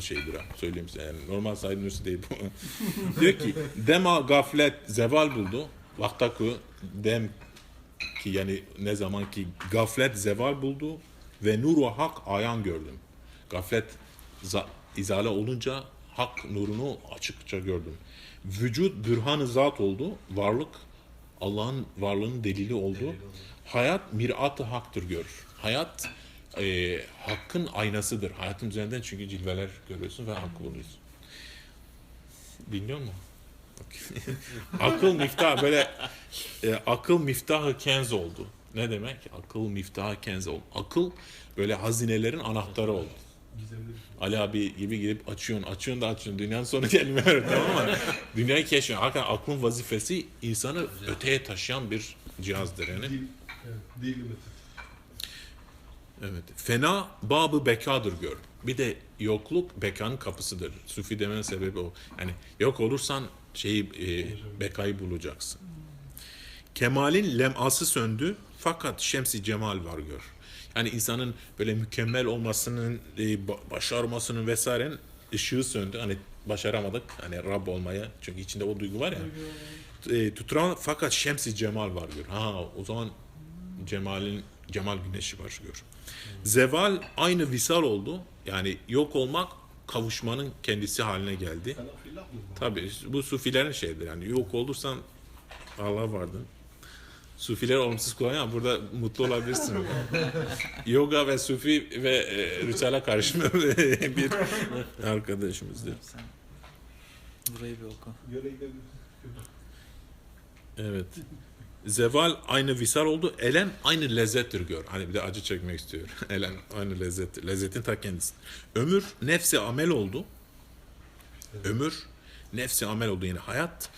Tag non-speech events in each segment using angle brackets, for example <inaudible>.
yanlış şeydir ha. Söyleyeyim size. Yani normal Said Nursi değil bu. <laughs> Diyor ki dema gaflet zeval buldu. Vaktaku dem ki yani ne zaman ki gaflet zeval buldu ve nuru hak ayan gördüm. Gaflet za- izale olunca hak nurunu açıkça gördüm. Vücut bürhan-ı zat oldu. Varlık Allah'ın varlığının delili oldu. Hayat mirat-ı haktır görür. Hayat e, hakkın aynasıdır. Hayatın üzerinden çünkü cilveler görüyorsun ve hakkı buluyorsun. Dinliyor musun? <laughs> Akıl miftah böyle e, akıl miftahı kenz oldu. Ne demek? Akıl miftahı kenz oldu. Akıl böyle hazinelerin anahtarı oldu. Ali abi gibi gidip açıyorsun, açıyorsun da açıyorsun. Dünyanın sonu gelmiyor tamam mı? Dünyayı keşfediyorsun. Hakikaten aklın vazifesi insanı öteye taşıyan bir cihazdır yani. Dil, evet, metot. Evet. Fena babı bekadır gör. Bir de yokluk bekanın kapısıdır. Sufi demenin sebebi o. Yani yok olursan şeyi e, bekayı bulacaksın. Kemalin leması söndü fakat şemsi cemal var gör. Yani insanın böyle mükemmel olmasının, e, ba- başarmasının vesairenin ışığı söndü. Hani başaramadık hani Rab olmaya. Çünkü içinde o duygu var ya. E, tuturan fakat şemsi cemal var gör. Ha o zaman cemalin cemal güneşi var gör. Zeval aynı visal oldu. Yani yok olmak kavuşmanın kendisi haline geldi. Mı bu? Tabii bu sufilerin şeyidir. Yani yok olursan Allah vardın. Sufiler olumsuz kullanıyor burada mutlu olabilirsin. <laughs> Yoga ve sufi ve e, Risale karışımı <laughs> bir arkadaşımızdır. Sen burayı bir oku. Evet. Zeval aynı visal oldu. Elem aynı lezzettir gör. Hani bir de acı çekmek istiyor. <laughs> Elem aynı lezzet. Lezzetin ta kendisi. Ömür nefsi amel oldu. Ömür nefsi amel oldu. Yani hayat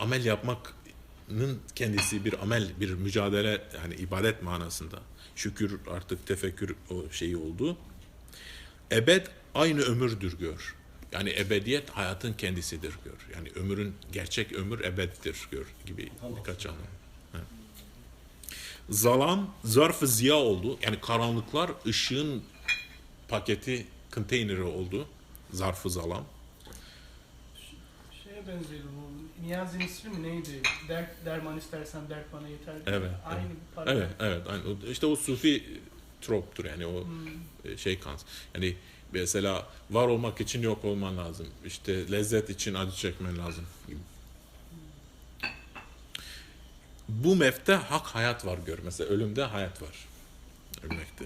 amel yapmakın kendisi bir amel, bir mücadele yani ibadet manasında. Şükür artık tefekkür o şeyi oldu. Ebed aynı ömürdür gör. Yani ebediyet hayatın kendisidir gör. Yani ömrün gerçek ömür ebeddir gör gibi birkaç anlam. Zalam zarf-ı ziya oldu. Yani karanlıklar ışığın paketi, konteyneri oldu. Zarf-ı zalam. Şeye benziyor bu. Niyazi'nin ismi mi neydi? Dert, derman istersen dert bana yeter. diye. Evet, Aynı evet. bir para. Evet, evet. Aynı. İşte o sufi troptur yani o Hmm. e, şey kans. Yani mesela var olmak için yok olman lazım. İşte lezzet için acı çekmen lazım gibi. Bu mefte hak hayat var gör. Mesela ölümde hayat var. Ölmekte.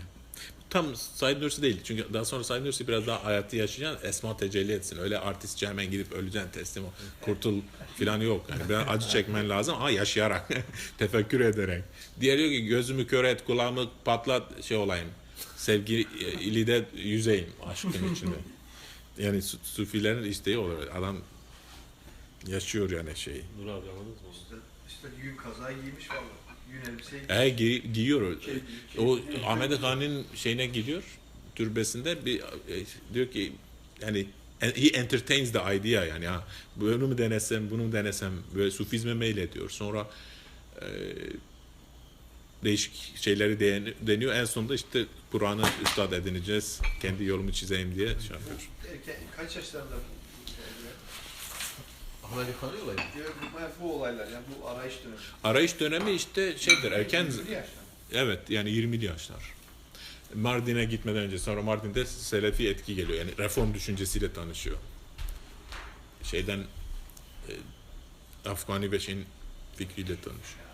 Tam Said Nursi değil. Çünkü daha sonra Said Nursi biraz daha hayatı yaşayacaksın. Esma tecelli etsin. Öyle artistçe hemen gidip öleceksin teslim ol. Kurtul filan yok. Yani biraz acı çekmen lazım ama yaşayarak. <laughs> tefekkür ederek. Diğer diyor ki gözümü kör et, kulağımı patlat şey olayım. Sevgi ili de yüzeyim aşkın içinde. Yani su- sufilerin isteği olur. Adam yaşıyor yani şeyi. Nur abi anladınız mı? Yün kazağı giymiş vallahi. Yün elbiseyi E gi- giyiyor. Şey, O şey- Ahmet Han'ın şeyine gidiyor türbesinde bir e, diyor ki yani he entertains the idea yani ha bunu mu denesem bunu mu denesem böyle sufizme meylediyor. Sonra e, değişik şeyleri den- deniyor. En sonunda işte Kur'an'ı üstad edineceğiz. Kendi yolumu çizeyim diye şey yapıyor. Erken, kaç yaşlarında bu? Efendi olayı. Bu- olaylar yani bu arayış dönemi. Arayış dönemi işte şeydir erken 20'li yaşlar. Evet yani 20'li yaşlar. Mardin'e gitmeden önce sonra Mardin'de Selefi etki geliyor. Yani reform düşüncesiyle tanışıyor. Şeyden e, Afgani ve şeyin fikriyle tanışıyor.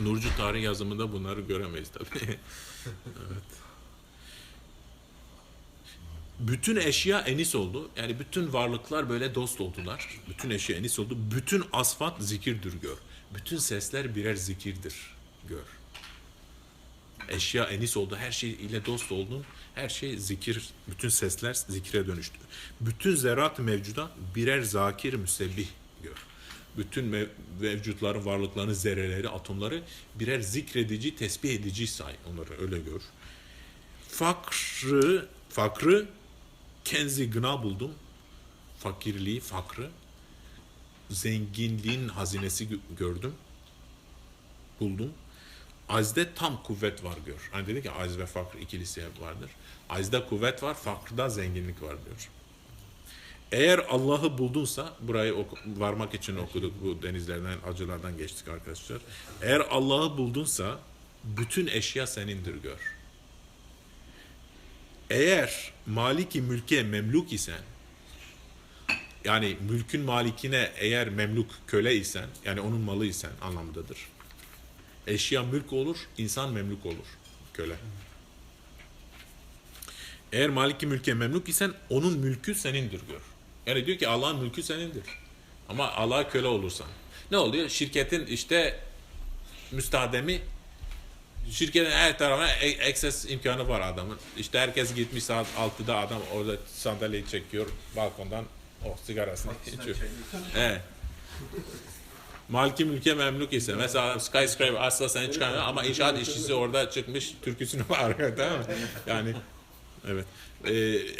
Nurcu tarih yazımında bunları göremeyiz tabii. <laughs> evet. Bütün eşya enis oldu. Yani bütün varlıklar böyle dost oldular. Bütün eşya enis oldu. Bütün asfat zikirdir gör. Bütün sesler birer zikirdir gör. Eşya enis oldu. Her şey ile dost oldun. Her şey zikir. Bütün sesler zikre dönüştü. Bütün zerat mevcuda birer zakir müsebbih gör. Bütün mev- mevcutların, varlıkların, zerreleri, atomları birer zikredici, tesbih edici say. Onları öyle gör. Fakrı, fakrı kenzi gına buldum. Fakirliği, fakrı. Zenginliğin hazinesi gö- gördüm. Buldum. Azde tam kuvvet var diyor. Hani dedi ki az ve fakr ikilisi vardır. Azda kuvvet var, fakrda zenginlik var diyor. Eğer Allah'ı buldunsa, burayı varmak için okuduk bu denizlerden, acılardan geçtik arkadaşlar. Eğer Allah'ı buldunsa, bütün eşya senindir gör. Eğer maliki mülke memluk isen, yani mülkün malikine eğer memluk köle isen, yani onun malı isen anlamındadır. Eşya mülk olur, insan memluk olur, köle. Eğer maliki mülke memluk isen onun mülkü senindir gör. Yani diyor ki Allah'ın mülkü senindir. Ama Allah'a köle olursan. Ne oluyor? Şirketin işte müstahademi şirketin her tarafına e- access imkanı var adamın. İşte herkes gitmiş saat 6'da adam orada sandalyeyi çekiyor balkondan o sigarasını içiyor. Evet. Maliki mülke memluk ise mesela skyscraper asla seni çıkarmıyor ama inşaat işçisi orada çıkmış türküsünü var tamam mı? Yani evet. Ee,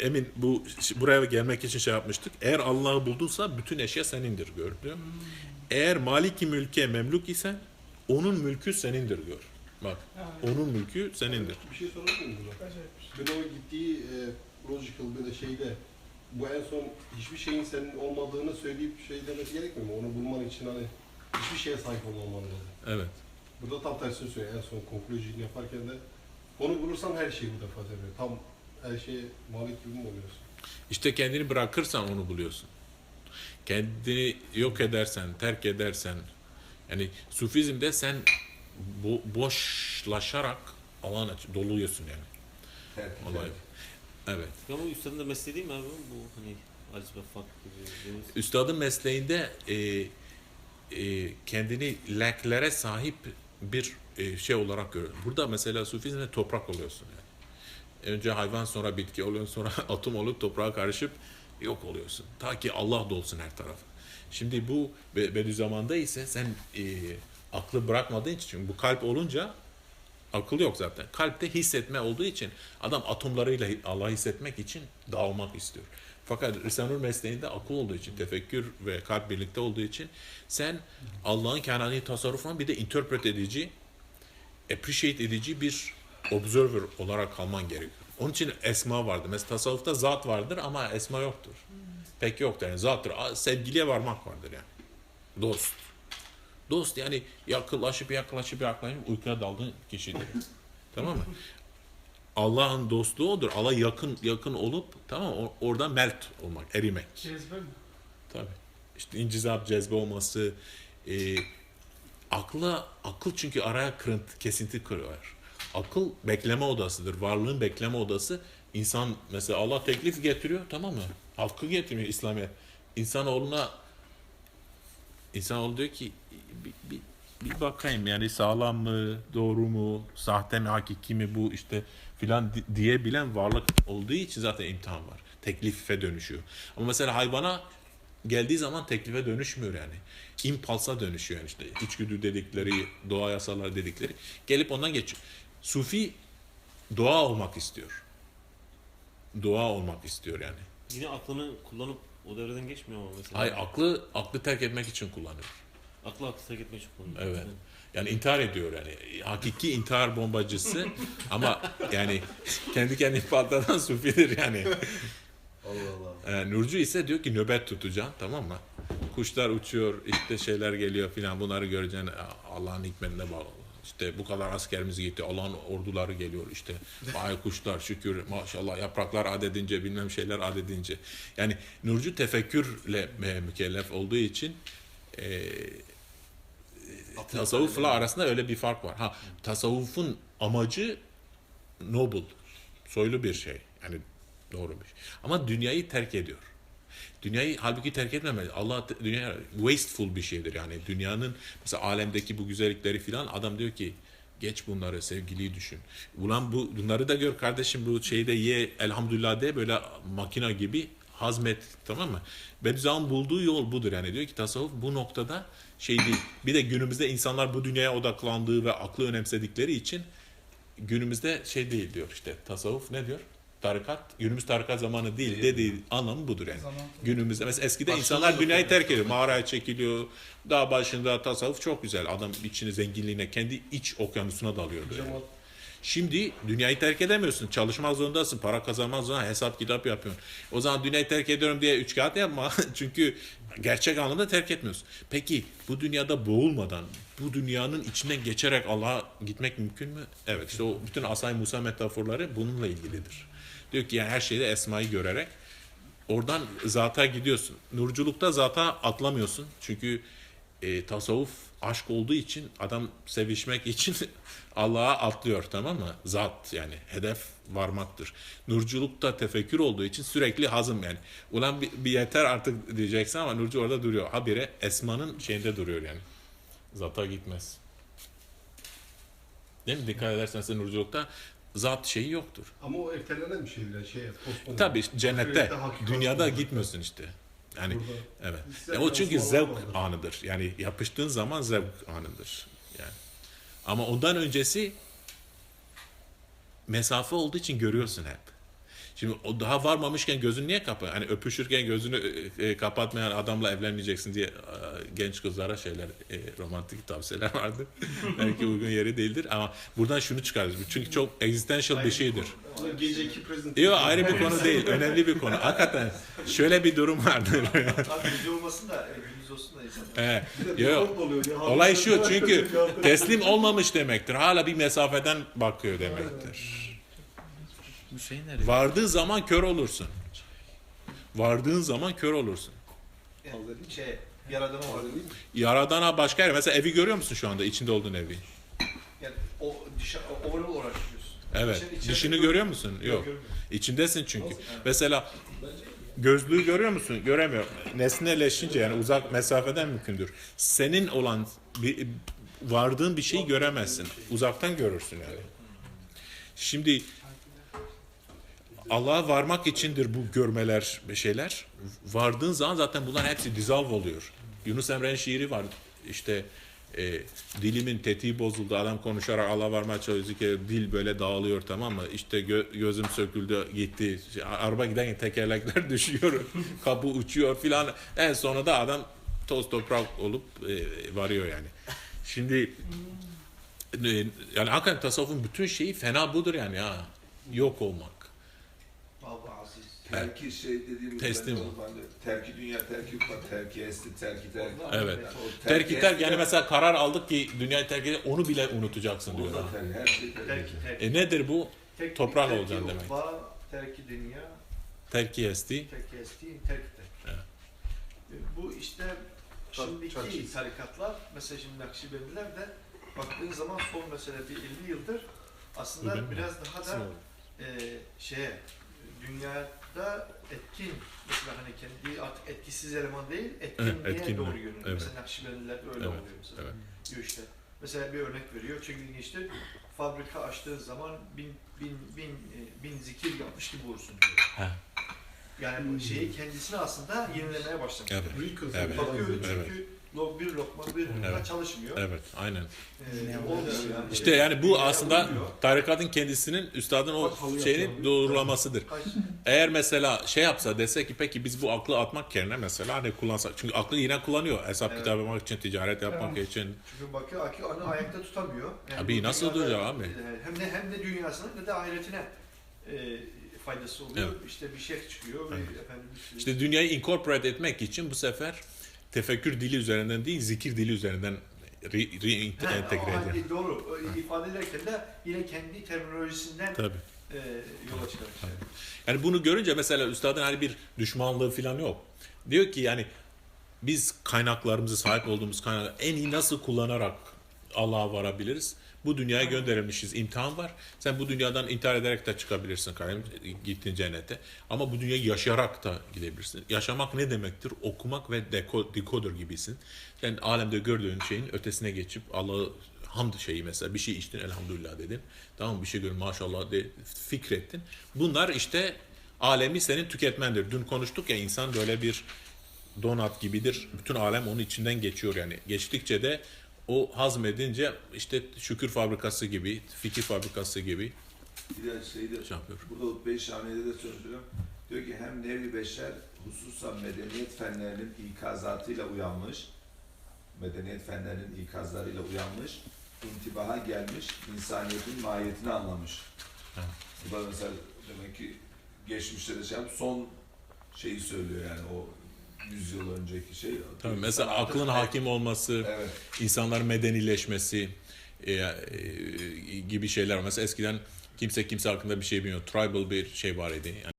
emin bu buraya gelmek için şey yapmıştık. Eğer Allah'ı buldunsa bütün eşya senindir gör diyor. Eğer maliki mülke memluk ise onun mülkü senindir gör. Bak onun mülkü senindir. Bir şey sorabilir miyim? Acayip. Ben o gittiği e, logical böyle şeyde bu en son hiçbir şeyin senin olmadığını söyleyip şey demesi gerekmiyor mu? Onu bulman için hani hiçbir şeye sahip olmaman lazım. Evet. Burada tam tersini söylüyor. En son conclusion yaparken de onu bulursan her şeyi bu defa seviyor. Tam her şeye malik gibi mi oluyorsun? İşte kendini bırakırsan onu buluyorsun. Kendini yok edersen, terk edersen, yani sufizmde sen bo- boşlaşarak alan aç, doluyorsun yani. Olay. Evet. Ya bu üstadın da mesleği değil mi abi? Bu hani fakr gibi. dediğimiz- Üstadın mesleğinde e, e, kendini leklere sahip bir e, şey olarak görüyor. Burada mesela sufizmde toprak oluyorsun yani. Önce hayvan sonra bitki oluyorsun sonra <laughs> atom olup toprağa karışıp yok oluyorsun. Ta ki Allah dolsun her tarafı. Şimdi bu Be- Bediüzzaman'da ise sen e, aklı bırakmadığın için bu kalp olunca akıl yok zaten. Kalpte hissetme olduğu için adam atomlarıyla Allah'ı hissetmek için dağılmak istiyor. Fakat Risale-i Nur mesleğinde akıl olduğu için, tefekkür ve kalp birlikte olduğu için sen Allah'ın kenani tasarrufuna bir de interpret edici, appreciate edici bir observer olarak kalman gerekiyor. Onun için esma vardır. Mesela tasavvufta zat vardır ama esma yoktur. Pek yoktur. Yani zattır. Sevgiliye varmak vardır yani. Dost. Dost yani yaklaşıp yaklaşıp yaklaşıp uykuya daldığın kişidir. <laughs> tamam mı? Allah'ın dostluğu odur. Allah yakın yakın olup tamam mı? O- Oradan melt olmak, erimek. Cezbe mi? Tabii. İşte incizap, cezbe olması, e, akla, akıl çünkü araya kırıntı, kesinti kırıyor. Akıl bekleme odasıdır. Varlığın bekleme odası. İnsan mesela Allah teklif getiriyor tamam mı? Hakkı getirmiyor İslamiyet. İnsanoğluna insanoğlu diyor ki bir, bir, bir bakayım yani sağlam mı, doğru mu, sahte mi, hakiki mi bu işte filan di- diyebilen varlık olduğu için zaten imtihan var. Teklife dönüşüyor. Ama mesela hayvana geldiği zaman teklife dönüşmüyor yani. İmpulsa dönüşüyor yani işte. İçgüdü dedikleri, doğa yasaları dedikleri. Gelip ondan geçiyor. Sufi doğa olmak istiyor. Doğa olmak istiyor yani. Yine aklını kullanıp o devreden geçmiyor mu mesela? Hayır aklı aklı terk etmek için kullanıyor. Aklı aklı terk etmeye çok kullanıyor. Evet. Yani intihar ediyor yani. Hakiki intihar bombacısı <laughs> ama yani kendi kendini patlatan sufidir yani. Allah Allah. Ee, Nurcu ise diyor ki nöbet tutacaksın tamam mı? Kuşlar uçuyor işte şeyler geliyor filan bunları göreceksin Allah'ın hikmetine bağlı. İşte bu kadar askerimiz gitti Allah'ın orduları geliyor işte ay kuşlar şükür maşallah yapraklar adedince bilmem şeyler adedince. Yani Nurcu tefekkürle e, mükellef olduğu için e, tasavvufla arasında öyle bir fark var. Ha tasavvufun amacı noble, soylu bir şey. Yani doğru bir şey. Ama dünyayı terk ediyor. Dünyayı halbuki terk etmemeli. Allah dünya wasteful bir şeydir yani. Dünyanın mesela alemdeki bu güzellikleri filan adam diyor ki geç bunları sevgiliyi düşün. Ulan bu bunları da gör kardeşim bu şeyde ye elhamdülillah de böyle makina gibi hazmet tamam mı? Bediüzzaman bulduğu yol budur yani diyor ki tasavvuf bu noktada şey değil. Bir de günümüzde insanlar bu dünyaya odaklandığı ve aklı önemsedikleri için günümüzde şey değil diyor işte tasavvuf ne diyor? Tarikat günümüz tarikat zamanı değil dediği anlamı budur yani. Zaman. Günümüzde mesela eskide Aslında insanlar dünyayı terk ediyor. Mağaraya çekiliyor. Dağ başında tasavvuf çok güzel. Adam içini zenginliğine, kendi iç okyanusuna dalıyordu. yani. Şimdi dünyayı terk edemiyorsun. Çalışmak zorundasın. Para kazanmak zorundasın. Hesap kitap yapıyorsun. O zaman dünyayı terk ediyorum diye üç kağıt yapma. <laughs> Çünkü gerçek anlamda terk etmiyorsun. Peki bu dünyada boğulmadan, bu dünyanın içinden geçerek Allah'a gitmek mümkün mü? Evet işte o bütün Asay Musa metaforları bununla ilgilidir. Diyor ki yani her şeyde esmayı görerek oradan zata gidiyorsun. Nurculukta zata atlamıyorsun. Çünkü e, tasavvuf aşk olduğu için adam sevişmek için <laughs> Allah'a atlıyor tamam mı? Zat yani hedef varmaktır. Nurculukta tefekkür olduğu için sürekli hazım yani. Ulan bir, bir yeter artık diyeceksin ama nurcu orada duruyor. Habire esmanın şeyinde duruyor yani. Zata gitmez. Değil mi? Dikkat edersen nurculukta zat şeyi yoktur. Ama o ertelenen bir şey bile şey. postpone. Tabii cennette, dünyada gitmiyorsun işte. Yani Burada. evet. E, o çünkü zevk vardır. anıdır. Yani yapıştığın zaman zevk anıdır. Yani. Ama ondan öncesi mesafe olduğu için görüyorsun hep. Şimdi o daha varmamışken gözünü niye kapa? Hani öpüşürken gözünü e, e, kapatmayan adamla evlenmeyeceksin diye e, genç kızlara şeyler e, romantik tavsiyeler <laughs> vardı. Belki uygun yeri değildir ama buradan şunu çıkarız. Çünkü çok existential bir şeydir. Yok ayrı bir konu değil. Önemli bir konu. Hakikaten şöyle bir durum vardır. Abi olmasın da e, gündüz olsun da insan. Yok. Olay şu çünkü teslim olmamış demektir. Hala bir mesafeden bakıyor demektir. Bu şey nereye? Vardığı zaman kör olursun. Vardığın zaman kör olursun. Yani şey, yaradana var. Değil mi? Yaradana başka yer. Mesela evi görüyor musun şu anda? içinde olduğun evi. Yani o dışa, overall olarak. Evet. İçeri- Dışını görüyor musun? Yok. görmüyorum. İçindesin çünkü. Mesela gözlüğü görüyor musun? Göremiyor. Nesneleşince yani uzak mesafeden mümkündür. Senin olan bir, vardığın bir şeyi göremezsin. Uzaktan görürsün yani. Şimdi Allah'a varmak içindir bu görmeler ve şeyler. Vardığın zaman zaten bunlar hepsi dissolve oluyor. Yunus Emre'nin şiiri var. İşte e, dilimin tetiği bozuldu. Adam konuşarak Allah'a varmaya çalışıyor dil böyle dağılıyor tamam mı? İşte gö- gözüm söküldü gitti. Araba giderken tekerlekler <laughs> düşüyor. Kapı uçuyor filan. En sonunda da adam toz toprak olup e, varıyor yani. Şimdi e, yani hakikaten tasavvufun bütün şeyi fena budur yani ya. Yok olmak. Terki şey dediğimiz Teslim terki dünya terki var terki esti terki terki. Evet. O Terk terk yani mesela karar aldık ki dünyayı terk edip onu bile unutacaksın o diyor. da terki, her şey terki. Terki, terki. E nedir bu? Terki- toprak terki olacaksın demek. ukba, Terki dünya, Terki esti. terki esti, terki terki. Evet. E, Bu işte şimdiki çarşısı. tarikatlar, mesela şimdi Nakşibendiler de baktığın zaman son mesela bir 50 yıldır aslında Bugün mü? biraz daha da e, şeye dünyada etkin mesela hani kendi artık etkisiz eleman değil etkinliğe Evet, etkin doğru yöneliyor. Evet. Mesela Nakşibendiler de öyle Evet, oluyor mesela. evet. Diyor işte. Mesela bir örnek veriyor. Çok ilginçtir. Fabrika açtığı zaman bin, bin, bin, e, bin zikir yapmış gibi olursun diyor. Ha. Yani bu şeyi kendisini aslında yenilemeye başlamış. Evet. Büyük kız. Evet. Bakıyor çünkü Evet. Lok bir lokma bir lokma Evet. çalışmıyor. Evet, aynen. Ee, olmuyor yani. İşte yani bu aslında tarikatın kendisinin üstadın o şeyini doğrulamasıdır. Kaç- Eğer mesela şey yapsa dese ki peki biz bu aklı atmak yerine mesela hani kullansak çünkü aklı yine kullanıyor hesap Evet. kitap yapmak için ticaret yapmak için Çünkü bakıyor akı onu ayakta tutamıyor. Abi bu nasıl dünyada, duracak abi? Hem de hem de dünyasına ne de ahiretine e, faydası oluyor. Evet. İşte bir şey çıkıyor Evet. efendim bir sürü- işte dünyayı incorporate etmek için bu sefer tefekkür dili üzerinden değil zikir dili üzerinden re- re- ediyor. doğru. İfade ederken de yine kendi terminolojisinden Tabii. e, yola çıkarak. şey. Yani bunu görünce mesela üstadın hani bir düşmanlığı falan yok. Diyor ki yani biz kaynaklarımızı sahip olduğumuz kaynak en iyi nasıl kullanarak Allah'a varabiliriz? Bu dünyaya gönderilmişiz. İmtihan var. Sen bu dünyadan intihar ederek de çıkabilirsin kardeşim. Gittin cennete. Ama bu dünyayı yaşayarak da gidebilirsin. Yaşamak ne demektir? Okumak ve deko, decoder gibisin. Sen alemde gördüğün şeyin ötesine geçip Allah'ı hamd şeyi mesela bir şey içtin elhamdülillah dedin. Tamam bir şey görün maşallah de fikrettin. Bunlar işte alemi senin tüketmendir. Dün konuştuk ya insan böyle bir donat gibidir. Bütün alem onun içinden geçiyor yani. Geçtikçe de o hazmedince işte şükür fabrikası gibi, fikir fabrikası gibi Bir de şeyde, Şey yapıyor. burada Utbe-i Şamiye'de de söylüyor. Diyor ki hem nevi beşer hususan medeniyet fenlerinin ikazatıyla uyanmış, medeniyet fenlerinin ikazlarıyla uyanmış, intibaha gelmiş, insaniyetin mahiyetini anlamış. Evet. Bu da mesela demek ki geçmişte de şey son şeyi söylüyor yani o 100 yıl önceki şey. Tabii mesela aklın hakim olması, Evet. insanlar medenileşmesi e, e, gibi şeyler. Mesela eskiden kimse kimse hakkında bir şey bilmiyor. Tribal bir şey var idi. Yani